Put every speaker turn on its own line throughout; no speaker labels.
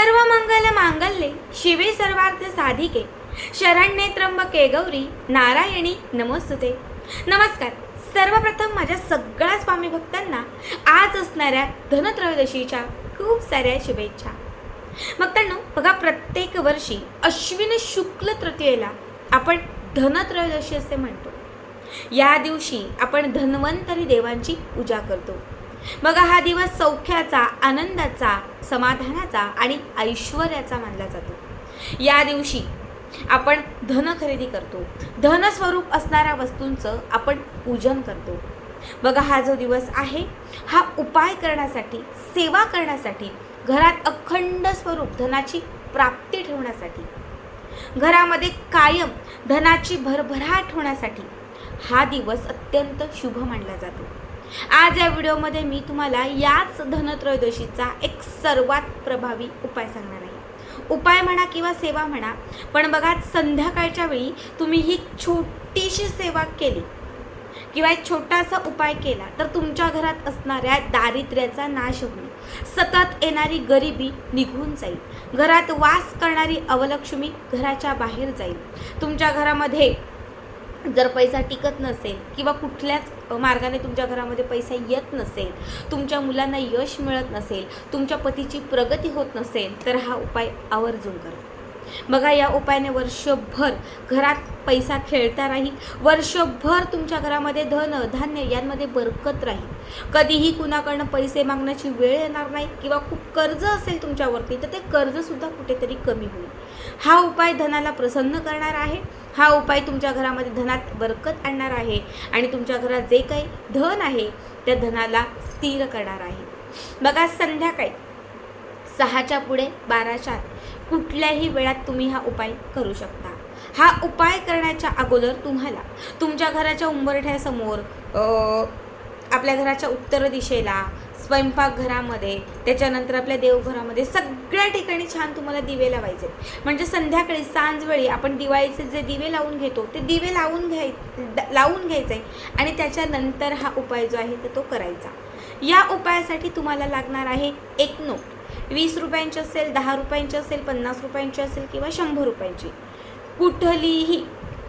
सर्व मंगल मांगल्ये शिवे सर्वार्थ साधिके. शरण्ये त्र्यंबके गौरी नारायणी नमोस्तुते. नमस्कार. सर्वप्रथम माझ्या सगळ्या स्वामी भक्तांना आज असणाऱ्या धनत्रयोदशीच्या खूप साऱ्या शुभेच्छा. भक्तांनो बघा प्रत्येक वर्षी अश्विन शुक्ल तृतीयेला आपण धनत्रयोदशी असे म्हणतो. या दिवशी आपण धन्वंतरी देवांची पूजा करतो. बघा हा दिवस सौख्याचा आनंदाचा समाधानाचा आणि ऐश्वर्याचा मानला जातो. या दिवशी आपण धन खरेदी करतो. धनस्वरूप असणाऱ्या वस्तूंचं आपण पूजन करतो. बघा हा जो दिवस आहे हा उपाय करण्यासाठी सेवा करण्यासाठी घरात अखंड स्वरूप धनाची प्राप्ती ठेवण्यासाठी घरामध्ये कायम धनाची भरभराट होण्यासाठी हा दिवस अत्यंत शुभ मानला जातो. आज या व्हिडिओमध्ये मी तुम्हाला याच धनत्रयोदशीचा एक सर्वात प्रभावी उपाय सांगणार आहे. उपाय म्हणा किंवा सेवा म्हणा पण बघा संध्याकाळच्या वेळी तुम्ही ही छोटीशी सेवा केली किंवा एक छोटासा उपाय केला तर तुमच्या घरात असणाऱ्या दारिद्र्याचा नाश होईल. सतत येणारी गरिबी निघून जाईल. घरात वास करणारी अवलक्ष्मी घराच्या बाहेर जाईल. तुमच्या घरामध्ये जर पैसा टिकत नसेल किंवा कुठल्याच मार्गाने तुमच्या घरामध्ये पैसा येत नसेल तुमच्या मुलांना यश मिळत नसेल तुमच्या पतीची प्रगती होत नसेल तर हा उपाय आवर्जून करा. बघा या उपायाने वर्षभर घरात पैसा खेळता राहील. वर्षभर तुमच्या घरामध्ये धन धान्य यांमध्ये बरकत राहील. कधीही कुणाकडनं पैसे मागण्याची वेळ येणार नाही किंवा खूप कर्ज असेल तुमच्यावरती तर ते कर्जसुद्धा कुठेतरी कमी होईल. हा उपाय धनाला प्रसन्न करणार आहे. हा उपाय तुमच्या घरामध्ये धनात बरकत आणणार आहे. आणि तुमच्या घरात जे काही धन आहे त्या धनाला स्थिर करणार आहे. बघा संध्याकाळी सहाच्या पुढे बाराच्या आत कुठल्याही वेळात तुम्ही हा उपाय करू शकता. हा उपाय करण्याच्या अगोदर तुम्हाला तुमच्या घराच्या उंबरठ्यासमोर आपल्या घराच्या उत्तर दिशेला स्वयंपाकघरामध्ये त्याच्यानंतर आपल्या देवघरामध्ये सगळ्या ठिकाणी छान तुम्हाला दिवे लावायचे. म्हणजे संध्याकाळी सांजवेळी आपण दिवाळीचे जे दिवे लावून घेतो ते दिवे लावून घ्याय द- लावून घ्यायचे आणि त्याच्यानंतर हा उपाय जो आहे तर तो करायचा. या उपायासाठी तुम्हाला लागणार आहे एक नोट. वीस रुपयांची असेल दहा रुपयांची असेल पन्नास रुपयांची असेल किंवा शंभर रुपयांची. कुठलीही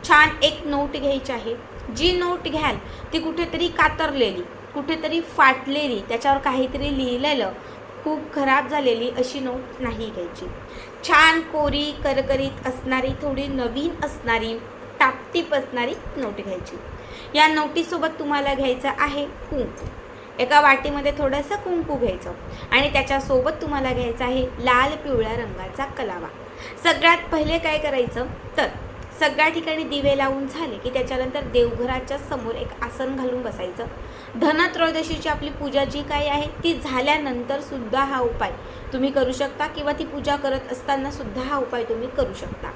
छान एक नोट घ्यायची आहे. जी नोट घ्याल ती कुठेतरी कातरलेली कुठेतरी फाटलेली त्याच्यावर काहीतरी लिहिलेलं खूप खराब झालेली अशी नोट नाही घ्यायची. छान कोरी करकरीत असणारी थोडी नवीन असणारी टापटीप असणारी नोट घ्यायची. या नोटीसोबत तुम्हाला घ्यायचं आहे कुंकू. एका वाटीमध्ये थोडंसं कुंकू घ्यायचं आणि त्याच्यासोबत तुम्हाला घ्यायचं आहे लाल पिवळ्या रंगाचा कलावा. सगळ्यात पहिले काय करायचं? तर सगळ्या ठिकाणी दिवे लावून झाले की त्याच्यानंतर देवघराच्या समोर एक आसन घालून बसायचं. धनत्रयोदशीची आपली पूजा जी काय आहे ती झाल्यानंतर सुद्धा हा उपाय तुम्ही करू शकता किंवा ती पूजा करत असताना सुद्धा हा उपाय तुम्ही करू शकता.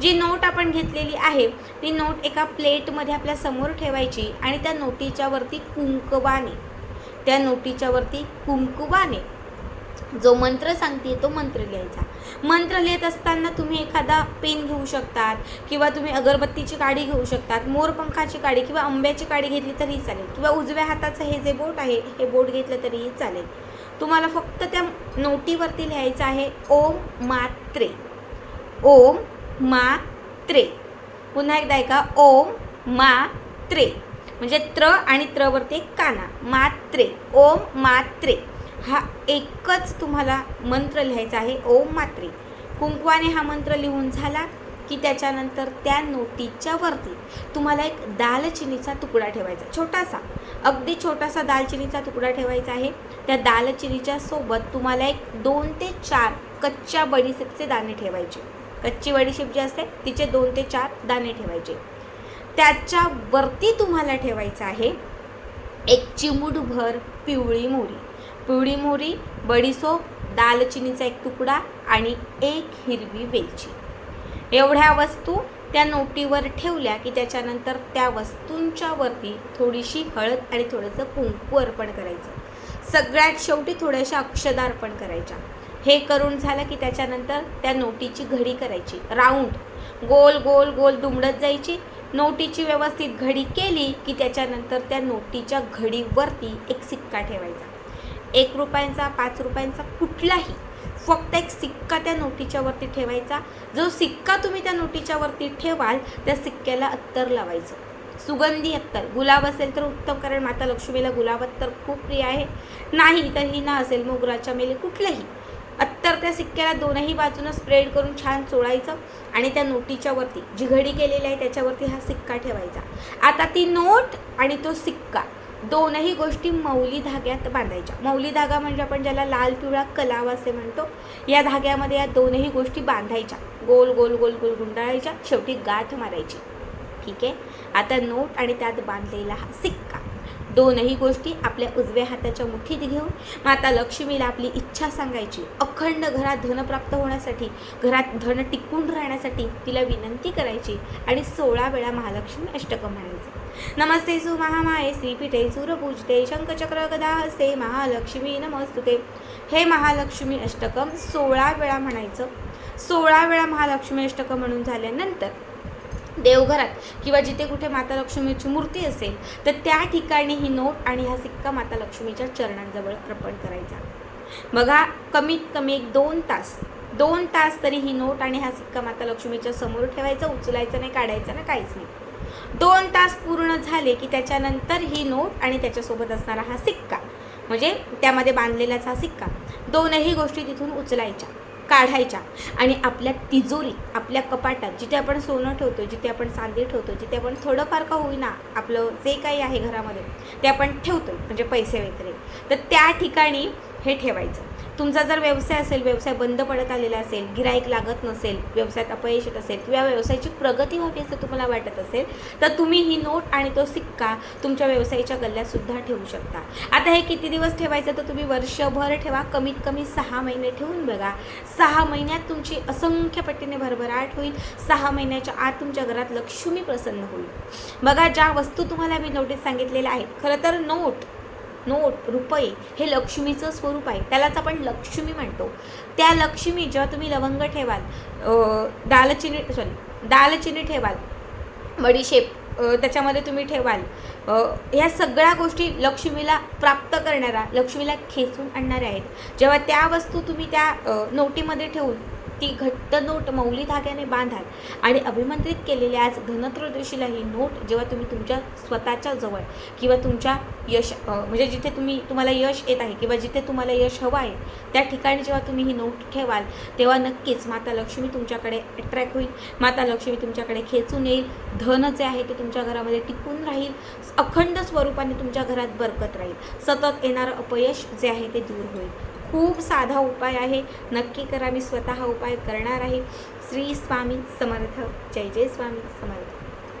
जी नोट आपण घेतलेली आहे ती नोट एका प्लेटमध्ये आपल्यासमोर ठेवायची आणि त्या नोटीच्या वरती कुंकवाने त्या नोटीच्या वरती कुंकुवाने जो मंत्र सांगते तो मंत्र लिहायचा. मंत्र लिहित असताना तुम्ही एखादा पेन घेऊ शकतात किंवा तुम्ही अगरबत्तीची काडी घेऊ शकतात मोरपंखाची काडी किंवा आंब्याची काडी घेतली तरीही चालेल किंवा उजव्या हाताचं हे जे बोट आहे हे बोट घेतलं तरीही चालेल. तुम्हाला फक्त त्या नोटीवरती लिहायचं आहे ओम मात्रे ओम मात्रे. पुन्हा एकदा ऐका ओम मात्रे. म्हणजे त्र आणि त्रवरती एक काना. मात्रे. ओम मात्रे. हा एकच तुम्हाला मंत्र लिहायचा आहे ओम मात्रे. कुंकवाने हा मंत्र लिहून झाला की त्याच्यानंतर त्या नोटीच्या वरती तुम्हाला एक दालचिनीचा तुकडा ठेवायचा. छोटासा अगदी छोटासा दालचिनीचा तुकडा ठेवायचा आहे. त्या दालचिनीच्या सोबत तुम्हाला एक दोन ते चार कच्च्या बडीशेपचे दाणे ठेवायचे. कच्ची बडीशेप जी असते तिचे दोन ते चार दाणे ठेवायचे. त्याच्या वरती तुम्हाला ठेवायचं आहे एक चिमूटभर पिवळी मोहरी. पिवळी मोहरी बडीसोप दालचिनीचा एक तुकडा आणि एक हिरवी वेलची. एवढ्या वस्तू त्या नोटीवर ठेवल्या की त्याच्यानंतर त्या वस्तूंच्या वरती थोडीशी हळद आणि थोडंसं कुंकू अर्पण करायचं. सगळ्यात शेवटी थोड्याशा अक्षदा अर्पण करायच्या. हे करून झालं की त्याच्यानंतर त्या नोटीची घडी करायची. राऊंड. गोल गोल गोल दुमडत जायची. नोटीची व्यवस्थित घडी केली की त्याच्यानंतर त्या नोटीच्या घडीवरती एक सिक्का ठेवायचा. एक रुपयांचा पाच रुपयांचा कुठलाही फक्त एक सिक्का त्या नोटीच्या वरती ठेवायचा. जो सिक्का तुम्ही त्या नोटीच्या वरती ठेवाल त्या सिक्क्याला अत्तर लावायचं. सुगंधी अत्तर. गुलाब असेल तर उत्तम कारण माता लक्ष्मीला गुलाब अत्तर खूप प्रिय आहे. नाही तर हिना असेल मोगराच्या मेले कुठलंही. अत्तर त्या सिक्क्याला दोनही बाजूनं स्प्रेड करून छान चोळायचं आणि त्या नोटीच्या वरती जी घडी केलेली आहे त्याच्यावरती हा सिक्का ठेवायचा. आता ती नोट आणि तो सिक्का दोनही गोष्टी मौली धाग्यात बांधायच्या. मौली धागा म्हणजे आपण ज्याला लाल पिवळा कलाव असे म्हणतो या धाग्यामध्ये या दोनही गोष्टी बांधायच्या. गोल गोल गोल गोल गुंडाळायच्या. शेवटी गाठ मारायची. ठीक आहे? आता नोट आणि त्यात बांधलेला हा सिक्का. दोनही गोष्टी आपल्या उजव्या हाताच्या मुठीत घेऊन माता लक्ष्मीला आपली इच्छा सांगायची. अखंड घरात धन प्राप्त होण्यासाठी घरात धन टिकून राहण्यासाठी तिला विनंती करायची आणि सोळा वेळा महालक्ष्मी अष्टकम म्हणायचं. नमस्ते सु महामाये श्रीपीठे सूरपूजते शंखचक्र गदा हस्ते महालक्ष्मी नमस्तुते. हे महालक्ष्मी अष्टकम सोळा वेळा म्हणायचं. सोळा वेळा महालक्ष्मी अष्टकम म्हणून झाल्यानंतर देवघरात किंवा जिथे कुठे माता लक्ष्मीची मूर्ती असेल तर त्या ठिकाणी ही नोट आणि हा सिक्का माता लक्ष्मीच्या चरणांजवळ अर्पण करायचा. बघा कमीत कमी एक दोन तास दोन तास तरी ही नोट आणि हा सिक्का माता लक्ष्मीच्या समोर ठेवायचा उचलायचा नाही काढायचा ना काहीच नाही. दोन तास पूर्ण झाले की त्याच्यानंतर ही नोट आणि त्याच्यासोबत असणारा हा सिक्का म्हणजे त्यामध्ये बांधलेलाच हा सिक्का दोनही गोष्टी तिथून उचलायच्या. काढायच्या. आणि आपल्या तिजोरी आपल्या कपाटात जिथे आपण सोनं ठेवतो जिथे आपण चांदी ठेवतो जिथे आपण थोडंफार का होईना आपलं जे काही आहे घरामध्ये ते आपण ठेवतो म्हणजे पैसे वगैरे. तर त्या ठिकाणी हे ठेवायचं. तुमचा जर व्यवसाय असेल व्यवसाय बंद पडत आलेला असेल गिराईक लागत नसेल व्यवसायात अपयश येत असेल किंवा व्यवसायाची प्रगती व्हावी असं तुम्हाला वाटत असेल तर तुम्ही ही नोट आणि तो सिक्का तुमच्या व्यवसायाच्या गल्ल्यातसुद्धा ठेवू शकता. आता हे किती दिवस ठेवायचं? तर तुम्ही वर्षभर ठेवा. कमीत कमी सहा महिने ठेवून बघा. सहा महिन्यात तुमची असंख्य पटीने भरभराट होईल. सहा महिन्याच्या आत तुमच्या घरात लक्ष्मी प्रसन्न होईल. बघा ज्या वस्तू तुम्हाला मी नोटीस सांगितलेल्या आहेत खरं तर नोट नोट रुपये हे लक्ष्मीचं स्वरूप आहे. त्यालाच आपण लक्ष्मी म्हणतो. त्या लक्ष्मी जेव्हा तुम्ही लवंग ठेवाल दालचिनी सॉरी दालचिनी ठेवाल बडीशेप त्याच्यामध्ये तुम्ही ठेवाल ह्या सगळ्या गोष्टी लक्ष्मीला प्राप्त करणाऱ्या लक्ष्मीला खेचून आणणाऱ्या आहेत. जेव्हा त्या वस्तू तुम्ही त्या नोटीमध्ये ठेवून ती घट्ट नोट मौली धाग्याने बांधाल आणि अभिमंत्रित केलेल्या आज धनत्रयोदशीला ही नोट जेव्हा तुम्ही तुमच्या स्वतःच्या जवळ किंवा तुमच्या यश म्हणजे जिथे तुम्ही तुम्हाला यश येत आहे किंवा जिथे तुम्हाला यश हवं आहे त्या ठिकाणी जेव्हा तुम्ही ही नोट ठेवाल तेव्हा नक्कीच माता लक्ष्मी तुमच्याकडे अट्रॅक्ट होईल. माता लक्ष्मी तुमच्याकडे खेचून येईल. धन जे आहे ते तुमच्या घरामध्ये टिकून राहील. अखंड स्वरूपाने तुमच्या घरात बरकत राहील. सतत येणारं अपयश जे आहे ते दूर होईल. खूप साधा उपाय आहे. नक्की करा मी स्वतः हा उपाय करणार आहे. श्री स्वामी समर्थ. जय जय स्वामी समर्थ.